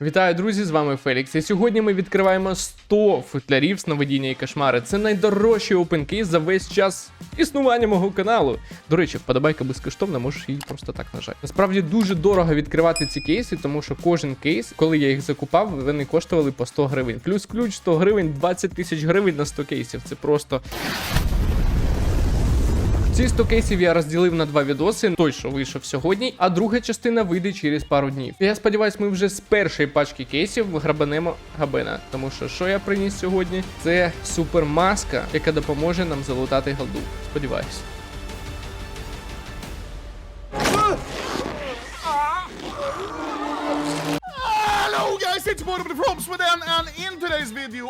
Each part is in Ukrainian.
Вітаю, друзі! З вами Фелікс. І сьогодні ми відкриваємо 100 футлярів сновидіння і кошмари. Це найдорожчий опенкейс за весь час існування мого каналу. До речі, вподобайка безкоштовна, можеш її просто так нажати. Насправді дуже дорого відкривати ці кейси, тому що кожен кейс, коли я їх закупав, вони коштували по 100 гривень. Плюс ключ 100 гривень, 20 тисяч гривень на 100 кейсів. Це просто. Ці 100 кейсів я розділив на два відоси. Той, що вийшов сьогодні, а друга частина вийде через пару днів. Я сподіваюсь, ми вже з першої пачки кейсів грабанемо габена. Тому що що я приніс сьогодні? Це супермаска, яка допоможе нам залутати голду. Сподіваюсь. Hello guys, it's Morten from Sweden and in today's video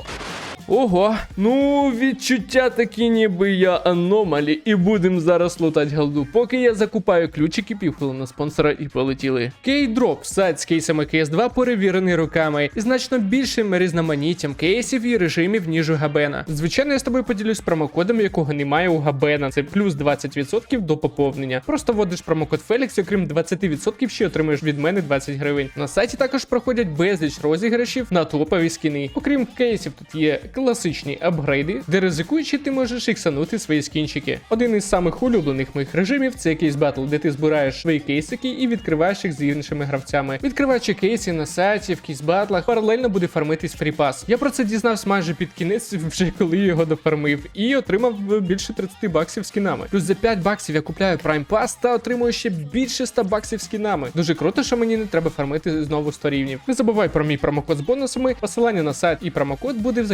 Ого, ну відчуття такі, ніби я аномалі, і будем зараз лутати голду. Поки я закупаю ключики, півхвилина спонсора і полетіли. Кейдроп, сайт з кейсами CS2 перевірений руками і значно більшим різноманіттям кейсів і режимів, ніж у Габена. Звичайно, я з тобою поділюсь промокодом, якого немає у Габена. Це плюс 20% до поповнення. Просто вводиш промокод Фелікс, окрім 20% ще отримаєш від мене 20 гривень. На сайті також проходять безліч розіграшів на топові скіни. Окрім кейсів, тут є класичні апгрейди, де ризикуючи, ти можеш іксанути свої скінчики. Один із самих улюблених моїх режимів це кейс батл, де ти збираєш свої кейсики і відкриваєш їх з іншими гравцями. Відкриваючи кейси на сайті в кейсбатлах, паралельно буде фармитись фріпас. Я про це дізнався майже під кінець, вже коли його дофармив, і отримав більше 30 баксів скінами. Плюс за 5 баксів я купляю Prime Pass та отримую ще більше 100 баксів скінами. Дуже круто, що мені не треба фармити знову 100 рівнів. Не забувай про мій промокод з бонусами. Посилання на сайт і промокод буде в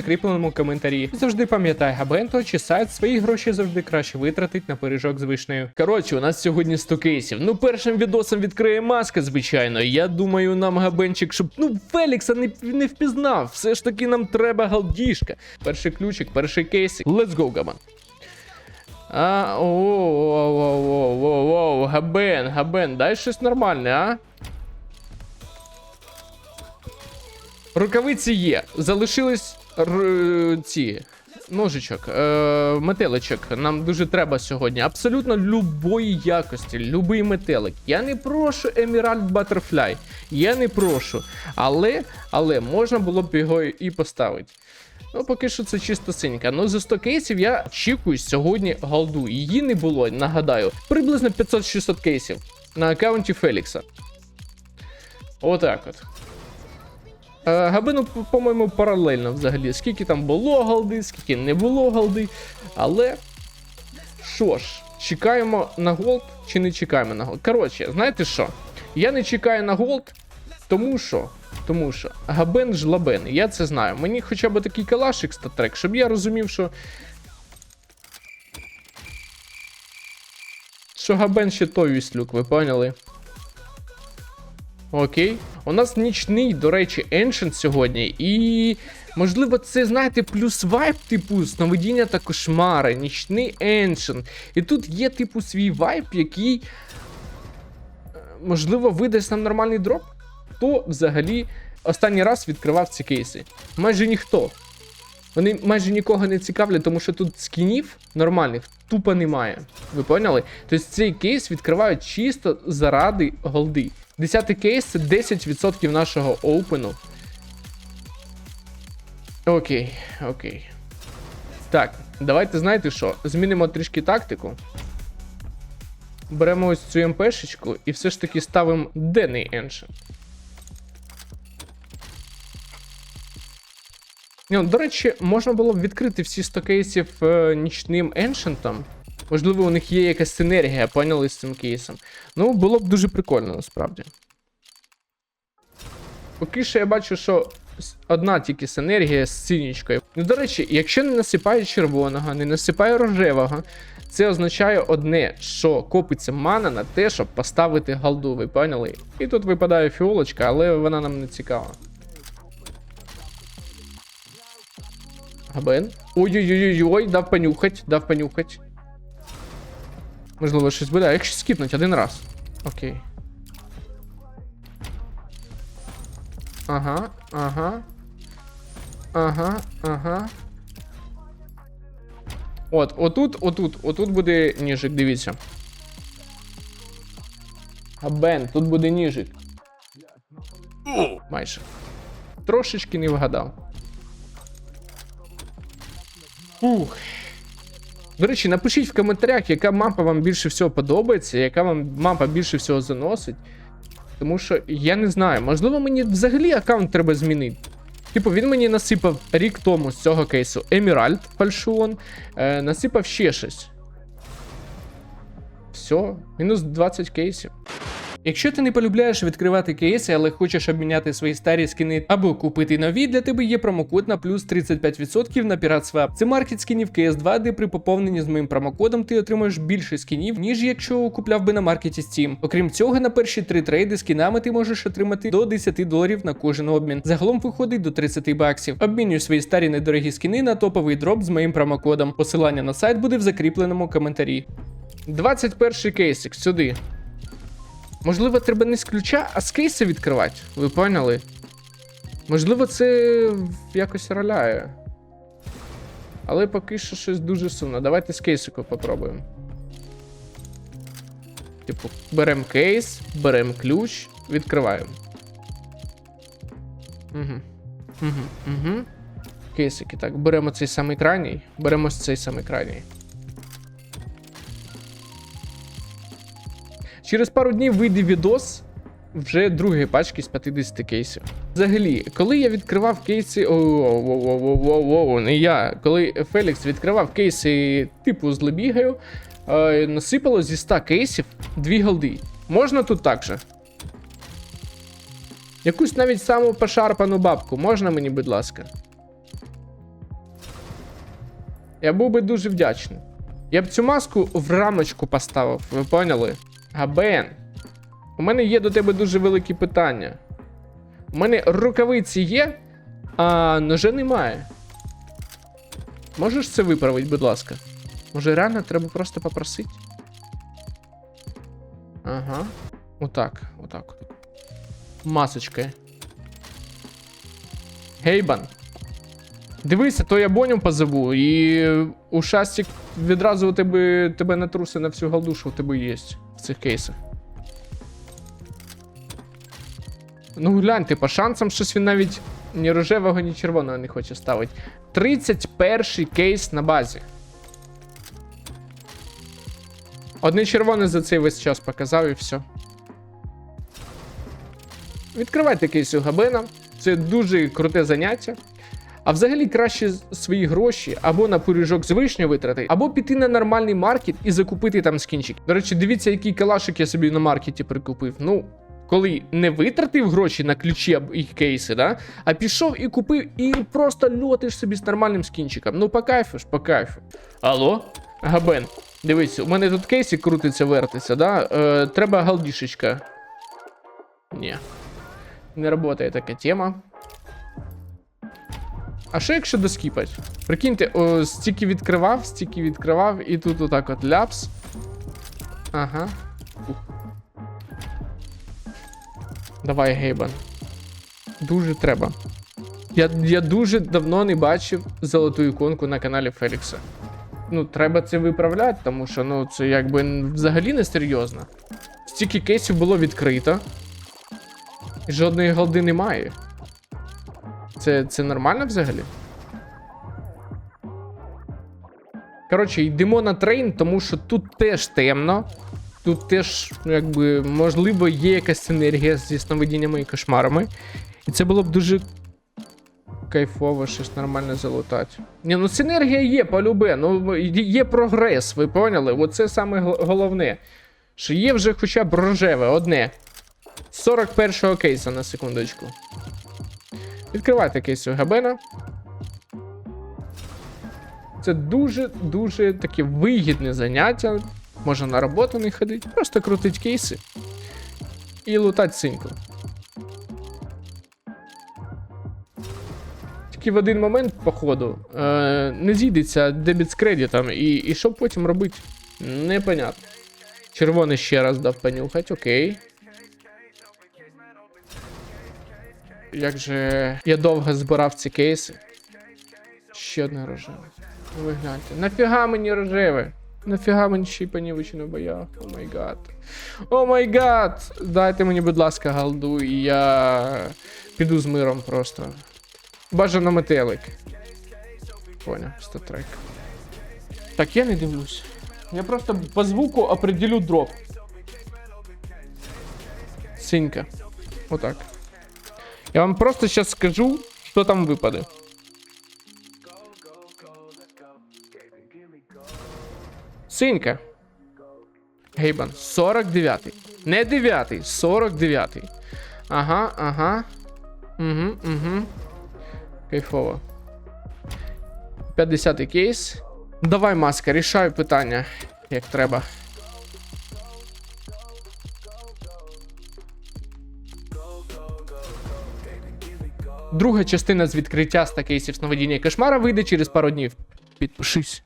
коментарі. Завжди пам'ятай, Габенто чи сайт свої гроші завжди краще витратить на пиріжок з вишнею. Коротше, у нас сьогодні 100 кейсів. Ну, першим відосом відкриє маска, звичайно. Я думаю, нам габенчик, щоб ну Фелікса не, не впізнав. Все ж таки нам треба галдішка. Перший ключик, перший кейсик. Let's go, Габан. А, о, о, о, о, Габен, Габен, дай щось нормальне, а? Рукавиці є. Залишились р... ці ножичок, е... метеличок. Нам дуже треба сьогодні. Абсолютно любої якості, любий метелик. Я не прошу Emerald Butterfly. Я не прошу. Але, але можна було б його і поставити. Ну, поки що це чисто синька. Ну, за 100 кейсів я очікую сьогодні голду. Її не було, нагадаю, приблизно 500-600 кейсів на аккаунті Фелікса. Отак от. Е, Габину, по- по-моєму, паралельно взагалі. Скільки там було голди, скільки не було голди. Але. Що ж, чекаємо на голд чи не чекаємо на голд? Коротше, знаєте що? Я не чекаю на голд, тому що. Тому що Габен жлабен, я це знаю. Мені хоча б такий калашик статрек, щоб я розумів, що. Що Габен ще той віслюк, ви поняли? Окей. У нас нічний, до речі, Ancient сьогодні. І. Можливо, це, знаєте, плюс вайб, типу, сновидіння та кошмари, нічний Ancient. І тут є, типу, свій вайб, який. е, Можливо, видасть нам нормальний дроп. Хто взагалі останній раз відкривав ці кейси? Майже ніхто. Вони майже нікого не цікавлять, тому що тут скінів нормальних тупо немає. Ви поняли? Тобто цей кейс відкривають чисто заради голди. Десятий кейс це 10% нашого опену. Окей, окей. Так, давайте знаєте що? Змінимо трішки тактику. Беремо ось цю МПшечку і все ж таки ставимо денний Ancient. Ну, до речі, можна було б відкрити всі 100 кейсів е, нічним еншентом. Можливо, у них є якась синергія, поняли з цим кейсом. Ну, було б дуже прикольно, насправді. Поки що я бачу, що одна тільки синергія з синічкою. Ну, до речі, якщо не насипає червоного, не насипає рожевого, це означає одне, що копиться мана на те, щоб поставити голду, ви поняли? І тут випадає фіолочка, але вона нам не цікава. Габен. Ой-ой-ой-ой, дав понюхать, дав понюхать. Можливо, щось буде. А якщо скіпнуть один раз. Окей. Ага, ага. Ага, ага. От, отут, отут, отут буде ніжик, дивіться. Габен, тут буде ніжик. Майже. Трошечки не вгадав. Ух. До речі, напишіть в коментарях, яка мапа вам більше всього подобається, яка вам мапа більше всього заносить. Тому що я не знаю, можливо, мені взагалі аккаунт треба змінити. Типу, він мені насипав рік тому з цього кейсу Еміральд фальшион, е, насипав ще щось. Все, мінус 20 кейсів. Якщо ти не полюбляєш відкривати кейси, але хочеш обміняти свої старі скини або купити нові, для тебе є промокод на плюс 35% на PiratSwap. Це маркет скінів CS2, де при поповненні з моїм промокодом ти отримаєш більше скінів, ніж якщо купляв би на маркеті Steam. Окрім цього, на перші три трейди скінами ти можеш отримати до 10 доларів на кожен обмін. Загалом виходить до 30 баксів. Обмінюй свої старі недорогі скіни на топовий дроп з моїм промокодом. Посилання на сайт буде в закріпленому коментарі. 21 кейсик сюди. Можливо, треба не з ключа, а з кейса відкривати. Ви поняли? Можливо, це якось роляє. Але поки що щось дуже сумно. Давайте з кейсику попробуємо. Типу, беремо кейс, беремо ключ, відкриваємо. Угу. Угу. Угу. Кейсики. Так, беремо цей самий крайній, беремо цей самий крайній. Через пару днів вийде відос вже другої пачки з 50 кейсів. Взагалі, коли я відкривав кейси. О, не я. Коли Фелікс відкривав кейси типу з Лебігаю, е, насипало зі 100 кейсів 2 голди. Можна тут так же? Якусь навіть саму пошарпану бабку, можна мені, будь ласка? Я був би дуже вдячний. Я б цю маску в рамочку поставив, ви поняли? Габен, у мене є до тебе дуже великі питання. У мене рукавиці є, а ножа немає. Можеш це виправити, будь ласка? Може, реально треба просто попросити? Ага. Отак, отак. Масочка. Гейбан. Дивися, то я Боню позову, і ушастик відразу у тебе, тебе натруси на всю голду, що у тебе є цих кейсах. Ну гляньте, по шансам щось він навіть ні рожевого, ні червоного не хоче ставити. 31 кейс на базі. Одне червоне за цей весь час показав і все. Відкривайте кейс у Габена. Це дуже круте заняття. А взагалі краще свої гроші або на пиріжок з вишню витратити, або піти на нормальний маркет і закупити там скінчик. До речі, дивіться, який калашик я собі на маркеті прикупив. Ну, коли не витратив гроші на ключі або і кейси, да? а пішов і купив, і просто льотиш собі з нормальним скінчиком. Ну, по кайфу ж, по кайфу. Алло? Габен, дивись, у мене тут кейсик крутиться, вертиться, да? Е, треба галдішечка. Ні. Не работає така тема. А що якщо доскіпать? Прикиньте, о, стільки відкривав, стільки відкривав, і тут отак от ляпс. Ага. Давай, Гейбан. Дуже треба. Я, я дуже давно не бачив золоту іконку на каналі Фелікса. Ну, треба це виправляти, тому що ну, це якби взагалі не серйозно. Стільки кейсів було відкрито. Жодної голди немає. Це, це нормально взагалі? Коротше, йдемо на трейн, тому що тут теж темно. Тут теж, ну, якби, можливо, є якась синергія зі сновидіннями і кошмарами. І це було б дуже кайфово щось нормально залутати. Ні, ну синергія є, полюбе. Ну, є прогрес, ви поняли? Оце саме головне. Що є вже хоча б рожеве, одне. 41-го кейса на секундочку. Відкривайте кейс у Габена. Це дуже-дуже таке вигідне заняття. Можна на роботу не ходити, просто крутить кейси і лутать синьку. Тільки в один момент, походу, е, не зійдеться дебіт з кредитом, і, і що потім робити? Непонятно. Червоний ще раз дав понюхать, окей. Як же я довго збирав ці кейси. Ще одне рожеве. Ви гляньте. Нафіга мені рожеве? Нафіга мені ще й понівечено боя. О май гад. О май гад! Дайте мені, будь ласка, голду, і я піду з миром просто. Бажано метелик. Поняв, статрек. Так, я не дивлюсь. Я просто по звуку определю дроп. Синька. Отак. Я вам просто сейчас скажу, що там випаде. Синька. Гейбан, 49-й. Не 9-й, 49-й. Ага, ага. Угу, угу. Кайфово. 50-й кейс. Давай, маска, рішаю питання, як треба. Друга частина з відкриття стакейсів сновидіння кошмара вийде через пару днів. Підпишись.